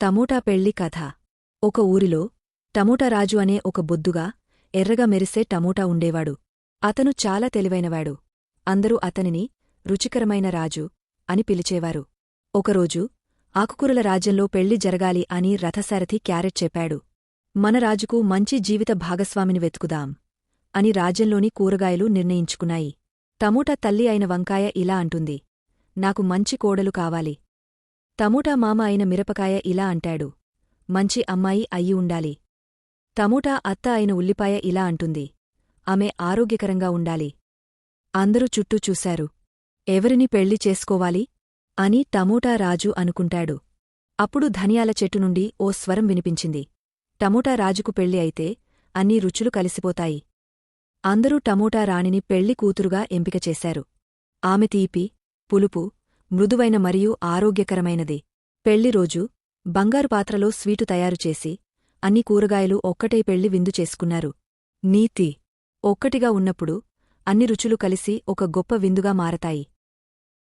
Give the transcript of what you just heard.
Tomato పెళ్ళి కథ. ఒక ఊరిలో టమోటారాజు అనే ఒక బొద్దుగా ఎర్రగా మెరిసే టమోటా ఉండేవాడు. అతను చాలా తెలివైనవాడు. అందరూ అతనిని రుచికరమైన రాజు అని పిలిచేవారు. ఒకరోజు ఆకుకూరల రాజ్యంలో పెళ్ళి జరగాలి అని రథసారథి క్యారెట్ చెప్పాడు. మన రాజుకు మంచి జీవిత భాగస్వామిని వెతుకుదాం అని రాజ్యంలోని కూరగాయలు నిర్ణయించుకున్నాయి. టమోటా తల్లి అయిన వంకాయ ఇలా అంటుంది. నాకు మంచి కోడలు కావాలి. టమోటా మామ అయిన మిరపకాయ ఇలా అంటాడు. మంచి అమ్మాయి అయ్యి ఉండాలి. టమోటా అత్త అయిన ఉల్లిపాయ ఇలా అంటుంది. ఆమె ఆరోగ్యకరంగా ఉండాలి. అందరూ చుట్టూ చూశారు. ఎవరిని పెళ్ళి చేసుకోవాలి? అని టమోటా రాజు అనుకుంటాడు. అప్పుడు ధనియాల చెట్టు నుండి ఓ స్వరం వినిపించింది. టమోటా రాజుకు పెళ్ళి అయితే అన్ని రుచులు కలిసిపోతాయి. అందరూ టమోటా రాణిని పెళ్ళి కూతురుగా ఎంపిక చేశారు. ఆమె తీపి పులుపు మృదువైన మరియు ఆరోగ్యకరమైనది. పెళ్ళి రోజు బంగారు పాత్రలో స్వీటు తయారుచేసి అన్ని కూరగాయలు ఒక్కటే పెళ్ళి విందు చేసుకున్నారు. నీతి ఒక్కటిగా ఉన్నప్పుడు అన్ని రుచులు కలిసి ఒక గొప్ప విందుగా మారతాయి.